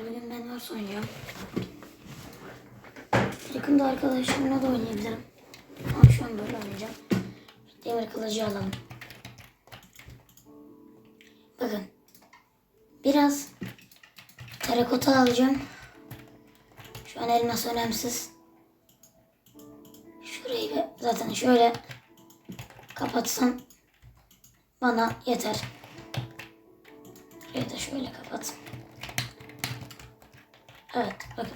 bugün ben var oynayacağım. Yakında arkadaşlarımla da oynayabilirim. Ama şu an böyle oynayacağım. Demir kılıcı alalım. Bakın. Biraz terakota alacağım. Şu an elmas önemsiz. Şurayı da zaten şöyle kapatsam bana yeter. Şurayı da şöyle kapat. Evet bakın.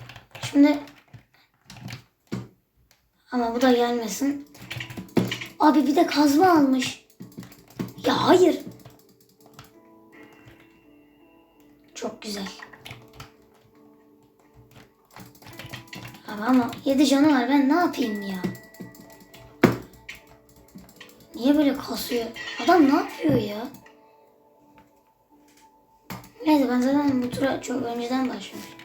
Şimdi ama bu da gelmesin. Abi bir de kazma almış. Ya hayır. Çok güzel. Abi ama 7 canı var ben ne yapayım ya? Niye böyle kasıyor? Adam ne yapıyor ya? Neyse ben zaten bu tura çok önceden başlamışım.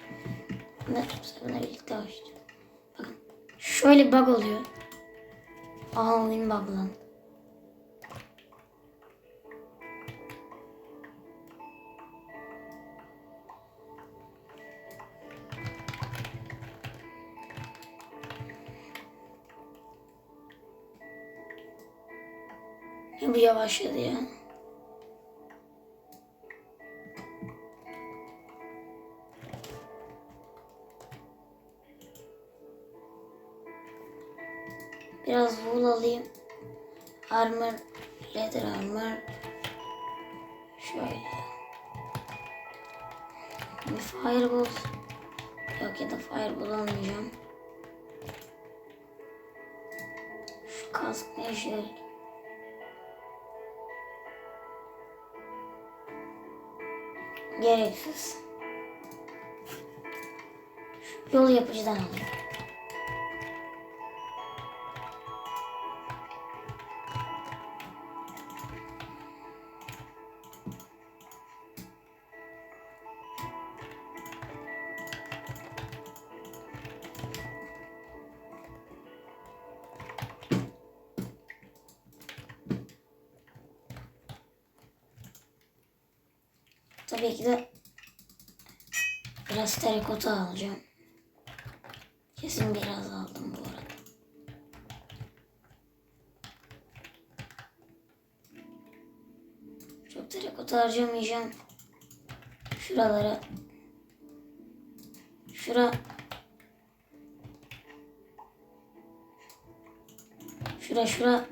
Bunlar bununla birlikte başlayacağım. Bakın şöyle bug oluyor. Aha oyun buglandı. Bu yavaşladı ya. Armor, leather armor. Şöyle. Bir fireball. Yok ya da fireball almayacağım. Şu kask ne işe? Gereksiz. Yol yapıcıdan alayım. Biraz terakota alacağım. Kesin biraz aldım bu arada. Çok terakota harcamayacağım. Şuralara. Şura. Şura şura.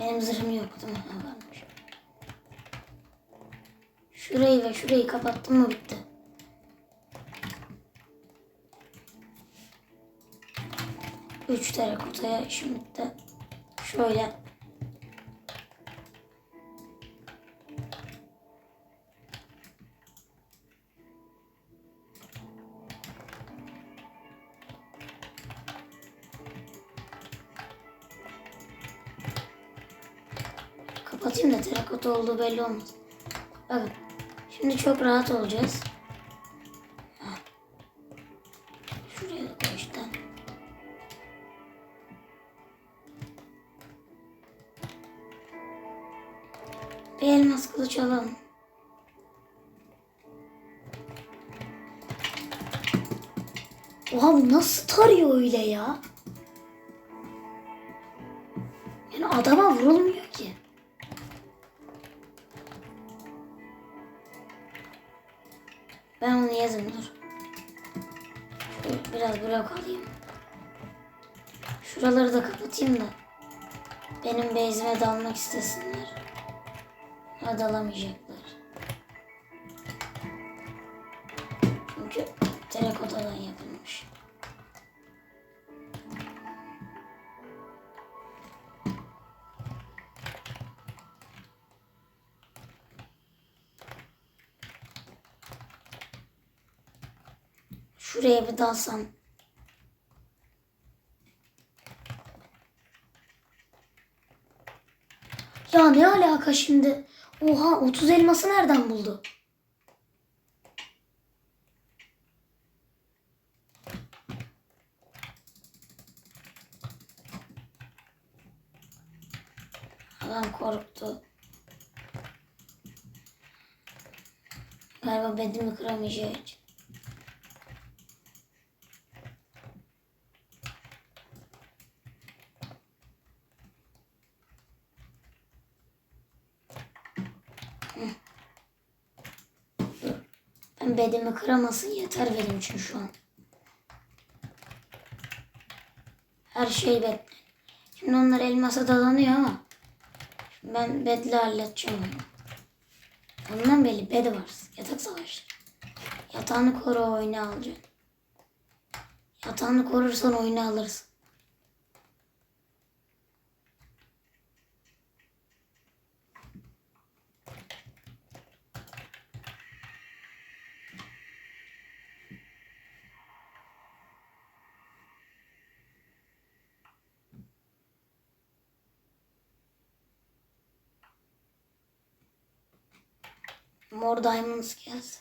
Benim zırhım yok değil mi? Şurayı ve şurayı kapattım mı bitti. Üç terakotaya işim bitti. Şöyle. Kapatayım da terakota olduğu belli olmaz. Bakın. Şimdi çok rahat olacağız. Şuraya da koy işte. Bir elmas kılıç alalım. Oha bu nasıl tarıyor öyle ya? Yani adama vurulmuyor biraz blok alayım. Şuraları da kapatayım da. Benim bezime dalmak istesinler. Ha dalamayacaklar. Şuraya bir dalsam. Ya ne alaka şimdi? Oha 30 elması nereden buldu? Adam korktu. Galiba bedimi kıramayacak. Bedimi kıramasın yeter benim için şu an. Her şey bed. Şimdi onlar elmasa dalanıyor ama ben bedle halledeceğim. Ondan belli bed var. Yatak savaşları. Yatağını koru oyunu alacaksın. Yatağını korursan oyunu alırsın. Mor Diamonds gelsin.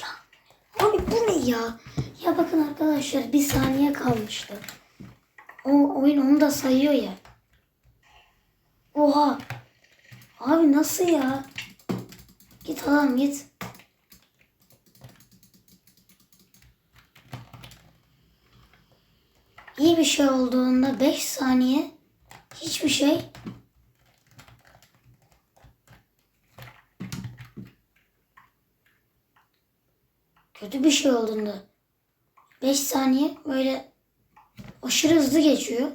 Ya abi bu ne ya? Ya bakın arkadaşlar bir saniye kalmıştı. O oyun onu da sayıyor ya. Oha. Abi nasıl ya? Git adam git. İyi bir şey olduğunda 5 saniye hiçbir şey kötü bir şey olduğunda 5 saniye böyle aşırı hızlı geçiyor.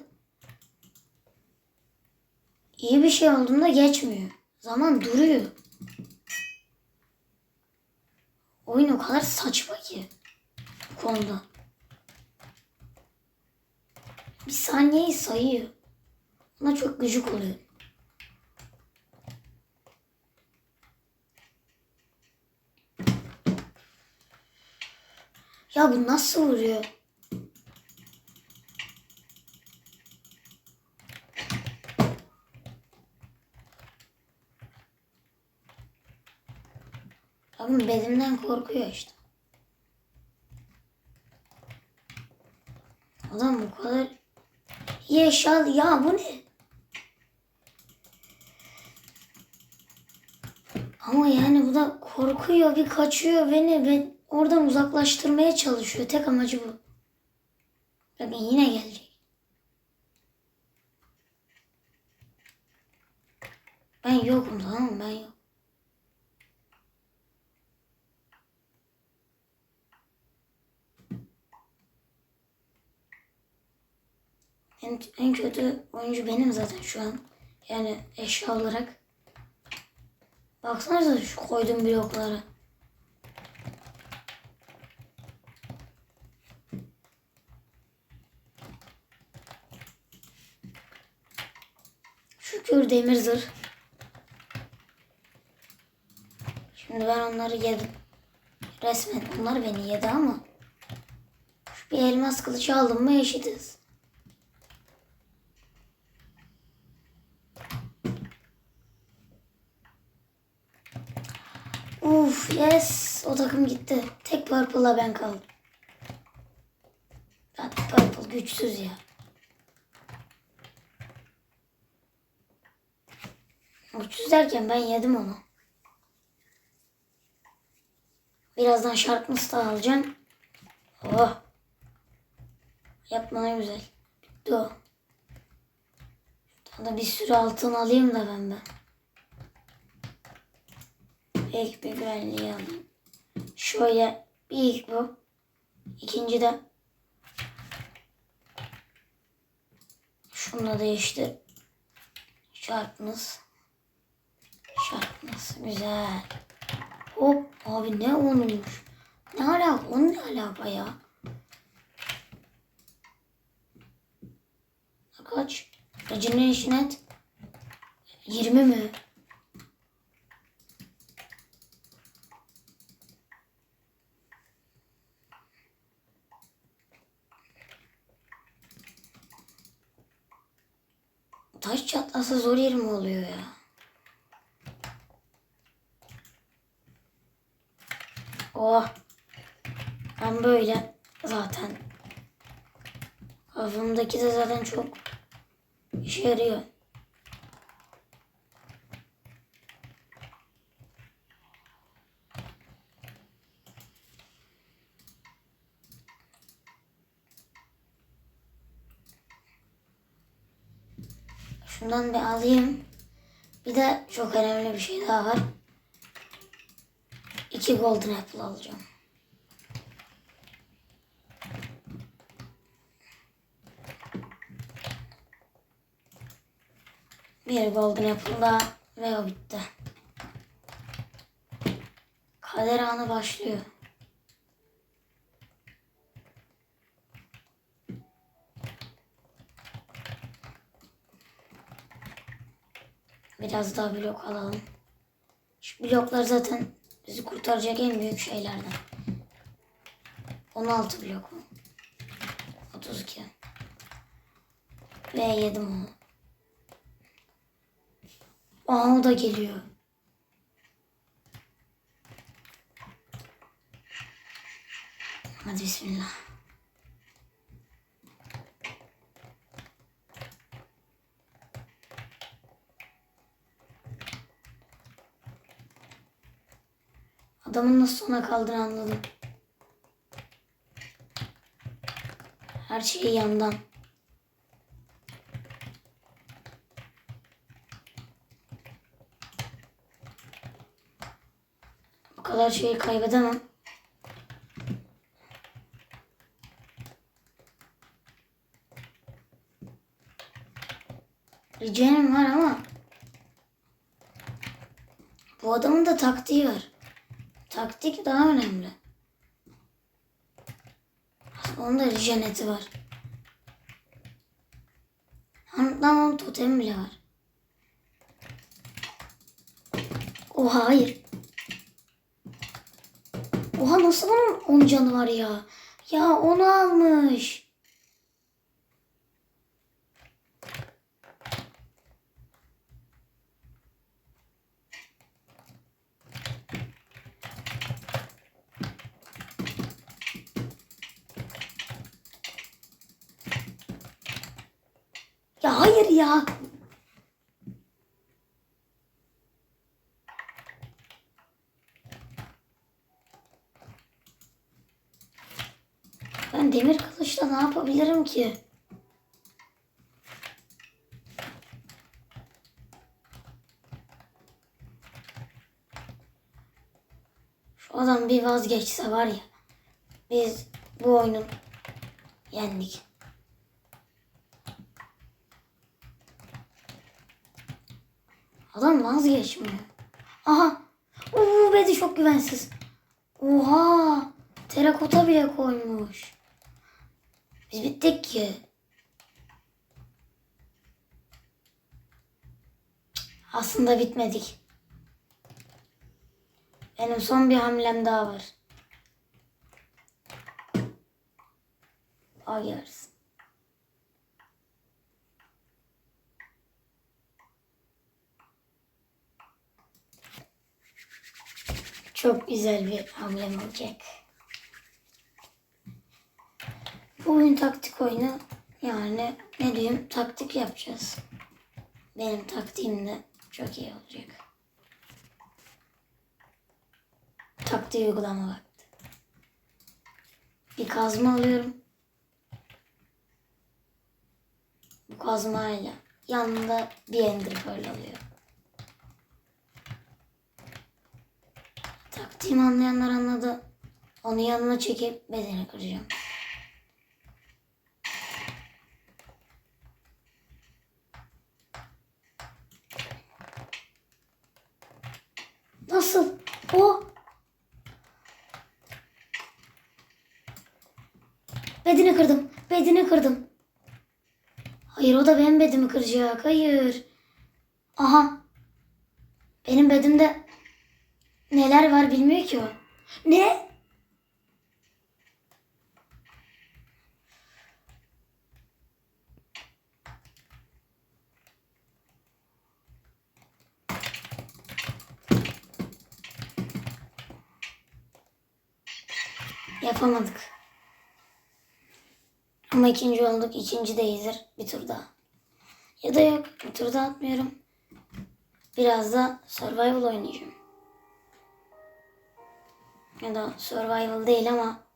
İyi bir şey olduğunda geçmiyor. Zaman duruyor. Oyun o kadar saçma ki bu konuda. Bir saniyeyi sayıyor. Ona çok gıcık oluyor. Ya bu nasıl vuruyor? Bakın bedimden korkuyor işte. Adam bu kadar Yaşal ya bu ne? Ama yani bu da korkuyor bir kaçıyor beni ve oradan uzaklaştırmaya çalışıyor. Tek amacı bu. Bakın yine gelecek. Ben yokum tamam mı? Ben yok. En, kötü oyuncu benim zaten şu an. Yani eşya olarak. Baksanıza şu koyduğum bloklara. Şükür demir zırh. Şimdi ben onları yedim. Resmen onlar beni yedi ama. Bir elmas kılıcı aldım mı eşitiz. Yes o takım gitti. Tek Purple'la ben kaldım. Ya Purple güçsüz ya. Güçsüz derken ben yedim onu. Birazdan Sharpness da alacağım. Oh. Yapma ne güzel. Bitti o. Daha da bir sürü altın alayım da ben ben. İlk bir güvenliği alayım. Şöyle bir ilk bu. İkinci de şunu da değiştir. Sharpness. Sharpness güzel. Hop abi ne olmuş? Ne alaka? O ne alaka ya? Kaç? Regeneration et. 20 mi? Taş çatlasa zor yerim oluyor ya. Oh. Ben böyle zaten Kafamdaki de zaten çok işe yarıyor. Şundan bir alayım. Bir de çok önemli bir şey daha var. İki golden apple alacağım. Bir golden apple daha ve o bitti. Kader anı başlıyor. Biraz daha blok alalım. Şu bloklar zaten bizi kurtaracak en büyük şeylerden. 16 blok mu? 32. Ve yedim onu. Aa o da geliyor. Hadi bismillah. Adamın nasıl sona kaldığını anladım. Her şey yandan. Bu kadar şeyi kaybedemem. Ricenim var ama bu adamın da taktiği var. Taktik daha önemli. Onun da rijeneti var. Hatta onun totemi bile var. Oha hayır. Oha nasıl onun 10 canı var ya? Ya onu almış. Ya hayır ya. Ben demir kılıçla ne yapabilirim ki? Şu adam bir vazgeçse var ya. Biz bu oyunu yendik. Adam vazgeçmiyor. Aha. Uuu Bedi çok güvensiz. Oha. Terakota bile koymuş. Biz bittik ki. Aslında bitmedik. Benim son bir hamlem daha var. Ayarız. Çok güzel bir hamlem olacak. Bu oyun taktik oyunu. Yani ne diyeyim taktik yapacağız. Benim taktiğim de çok iyi olacak. Taktiği uygulama vakti. Bir kazma alıyorum. Bu kazmayla yanında bir ender alıyorum. Taktiğimi anlayanlar anladı. Onu yanına çekip bedeni kıracağım. Nasıl? O. Bedeni kırdım. Bedeni kırdım. Hayır o da benim bedimi kıracak. Hayır. Aha. Benim bedimde neler var bilmiyor ki o. Ne? Yapamadık. Ama ikinci olduk. ikinci de iyidir. Bir tur daha. Ya da yok. Bir tur daha atmıyorum. Biraz da survival oynayacağım. Ya da survival değil ama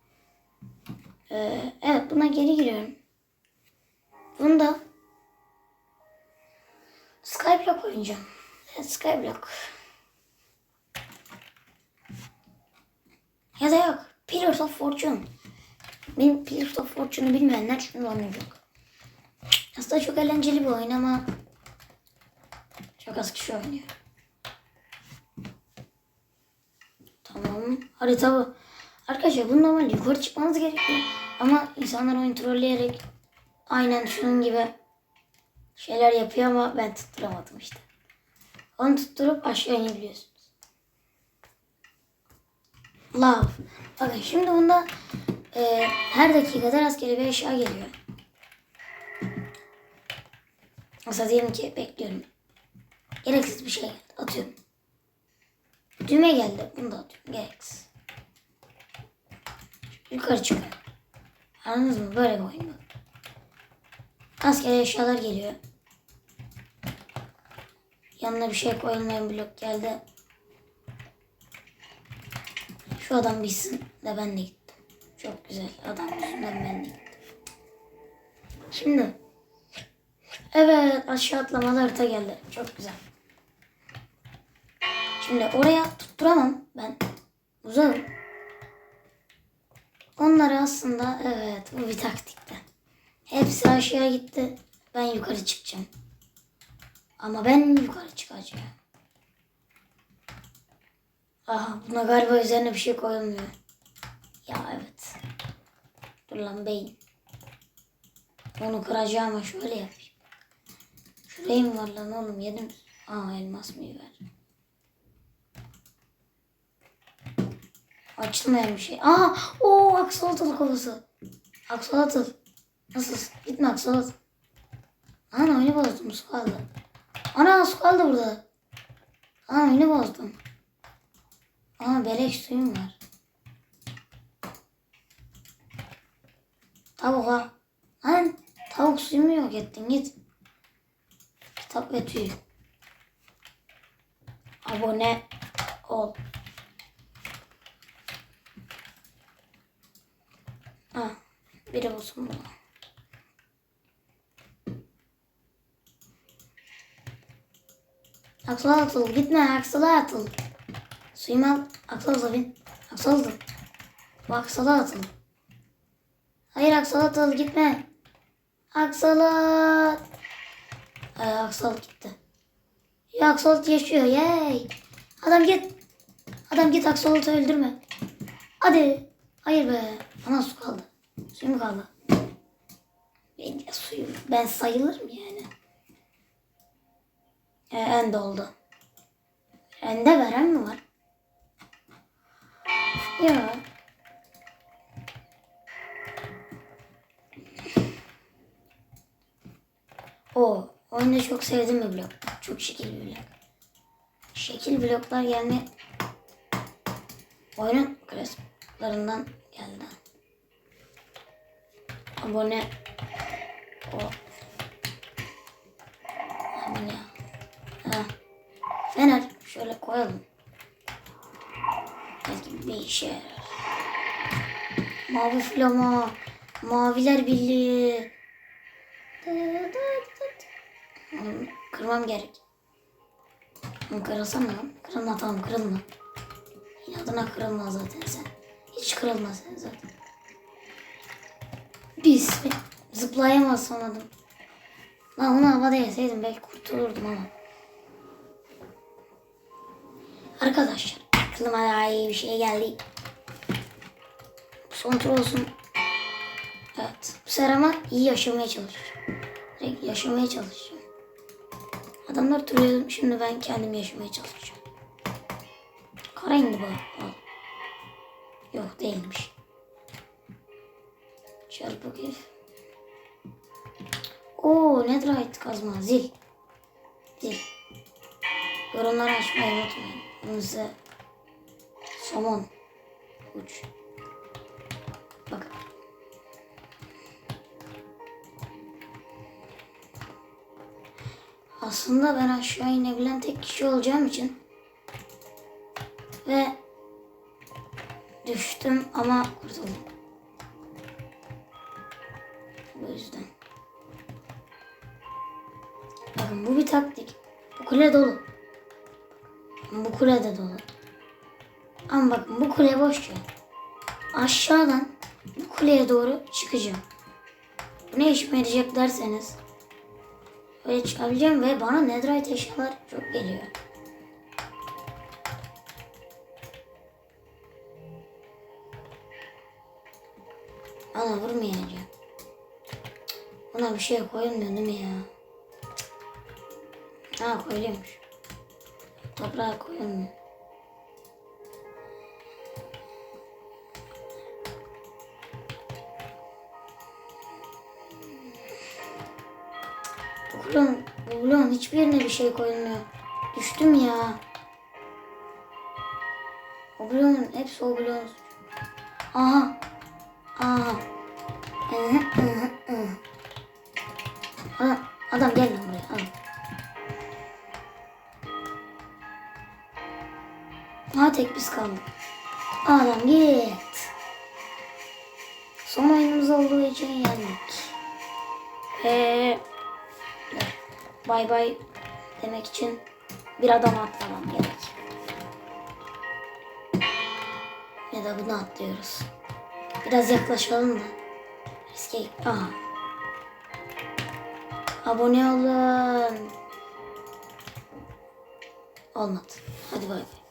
Ee, evet buna geri giriyorum. Bunda Skyblock oynayacağım. Evet Skyblock. Ya da yok. Pillars of Fortune. Benim Pillars of Fortune'u bilmeyenler şunu anlayacak. Aslında çok eğlenceli bir oyun ama çok az kişi oynuyor. Tamam. Harita bu. Arkadaşlar bu normal yukarı çıkmanız gerekiyor. Ama insanlar oyun trolleyerek aynen şunun gibi şeyler yapıyor ama ben tutturamadım işte. Onu tutturup aşağı inebiliyorsunuz. Love. Bakın şimdi bunda e, her dakikada rastgele bir eşya geliyor. Mesela diyelim ki bekliyorum. Gereksiz bir şey. Atıyorum. Düğme geldi. Bunu da atıyorum. Gereksiz. Yukarı çıkıyor. Anladınız mı? Böyle bir oyun bak. Rastgele eşyalar geliyor. Yanına bir şey koyulmayan blok geldi. Şu adam bitsin de ben de gittim. Çok güzel. Adam yüzünden ben de gittim. Şimdi. Evet aşağı atlamalı harita geldi. Çok güzel. Şimdi oraya tutturamam ben. Uzağım. Onları aslında evet bu bir taktikti. Hepsi aşağı gitti. Ben yukarı çıkacağım. Ama ben yukarı çıkacağım. Aha buna galiba üzerine bir şey koyulmuyor. Ya evet. Dur lan beyin. Onu kıracağım ama şöyle yapayım. Şurayı mı var lan oğlum yedim. Aa elmas mı ver? Açılmayan bir şey. Aa, o aksolotl kovası. Aksolotl. Nasıl? Gitme aksolotl. Ana oyunu bozdum su kaldı. Ana su kaldı burada. Ana oyunu bozdum. Aa beleş suyum var. Tavuk ha. Lan tavuk suyumu yok ettin git. Kitap ve tüy. Abone ol. Ha, biri olsun buna. Aksolotl gitme aksolotl. Suyumu al. Aksolotl bin. Aksolotl. Bu aksolotl. Hayır aksolotl gitme. Aksolot. Ay aksolot gitti. Ya aksolot yaşıyor. Yay. Adam git. Adam git aksolot'u öldürme. Hadi. Hayır be. Ama su kaldı. Suyum kaldı. Ben suyum. Ben sayılırım yani. E, en doldu. Ende veren mi var? Ya. O oyunu çok sevdim bir blok. Çok şekil bir blok. Şekil bloklar yani oyunun klasiklarından geldi. Abone o. Abone. Ha. Fener şöyle koyalım. Belki bir işe yarar. Mavi flama. Maviler birliği. Oğlum, Kırmam gerek. Oğlum Kırılsana lan. Kırılma tamam kırılma. İnadına kırılma zaten sen. Hiç kırılma sen zaten. Biz zıplayamaz sanırım. Lan onu havada yeseydim belki kurtulurdum ama. Arkadaşlar aklıma daha iyi bir şey geldi. Son tur olsun. Evet. Bu sefer ama iyi yaşamaya çalışacağım. Direkt yaşamaya çalışacağım. Adamlar duruyor. Şimdi ben kendim yaşamaya çalışacağım. Kara indi bu. Yok değilmiş. Oo netherite kazma zil. Zil. Yorumları açmayı unutmayın. Kırmızı. Somon. Uç. Bak. Aslında ben aşağı inebilen tek kişi olacağım için ve düştüm ama kurtuldum. Taktik. Bu kule dolu. Bu kule de dolu. Ama bakın bu kule boş ya. Aşağıdan bu kuleye doğru çıkacağım. Bu ne işime yarayacak derseniz Öyle çıkabileceğim ve bana netherite eşyalar çok geliyor. Ana vurmayacağım. Ona bir şey değil mi ya? Ha koyuluyormuş. Toprağa koyulmuyor. Bloğun, bu bloğun hiçbirine bir şey koyulmuyor. Düştüm ya. O bloğun hepsi o bloğun. Aha. Aha. Bay bay demek için bir adam atlamam gerek. Ya da bunu atlıyoruz. Biraz yaklaşalım da. Riske... Aha. Abone olun. Olmadı. Hadi bay bay.